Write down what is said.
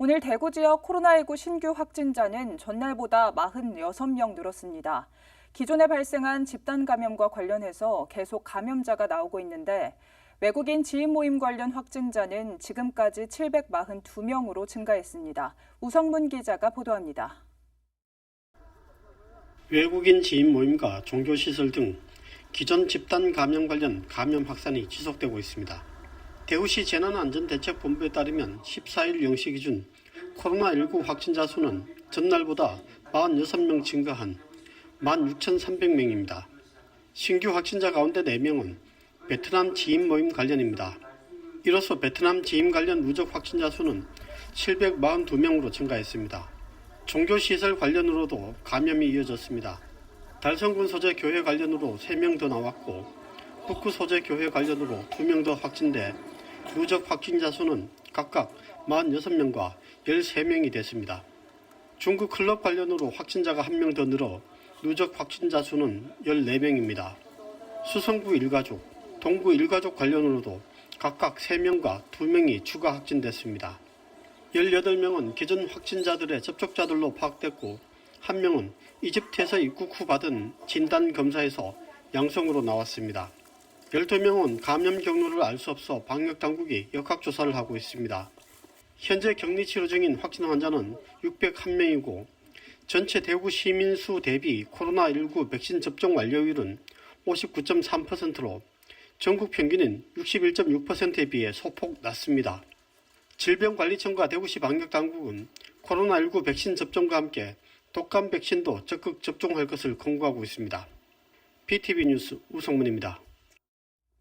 오늘 대구 지역 코로나19 신규 확진자는 전날보다 46명 늘었습니다. 기존에 발생한 집단 감염과 관련해서 계속 감염자가 나오고 있는데 외국인 지인 모임 관련 확진자는 지금까지 742명으로 증가했습니다. 우성문 기자가 보도합니다. 외국인 지인 모임과 종교시설 등 기존 집단 감염 관련 감염 확산이 지속되고 있습니다. 대구시 재난안전대책본부에 따르면 14일 0시 기준 코로나19 확진자 수는 전날보다 46명 증가한 16,300명입니다. 신규 확진자 가운데 4명은 베트남 지인 모임 관련입니다. 이로써 베트남 지인 관련 누적 확진자 수는 742명으로 증가했습니다. 종교시설 관련으로도 감염이 이어졌습니다. 달성군 소재 교회 관련으로 3명 더 나왔고 북구 소재 교회 관련으로 2명 더 확진돼 누적 확진자 수는 각각 46명과 13명이 됐습니다. 중국 클럽 관련으로 확진자가 1명 더 늘어 누적 확진자 수는 14명입니다. 수성구 일가족, 동구 일가족 관련으로도 각각 3명과 2명이 추가 확진됐습니다. 18명은 기존 확진자들의 접촉자들로 파악됐고, 1명은 이집트에서 입국 후 받은 진단 검사에서 양성으로 나왔습니다. 12명은 감염 경로를 알 수 없어 방역 당국이 역학조사를 하고 있습니다. 현재 격리 치료 중인 확진 환자는 601명이고 전체 대구 시민 수 대비 코로나19 백신 접종 완료율은 59.3%로 전국 평균인 61.6%에 비해 소폭 낮습니다. 질병관리청과 대구시 방역당국은 코로나19 백신 접종과 함께 독감 백신도 적극 접종할 것을 권고하고 있습니다. BTV 뉴스 우성문입니다.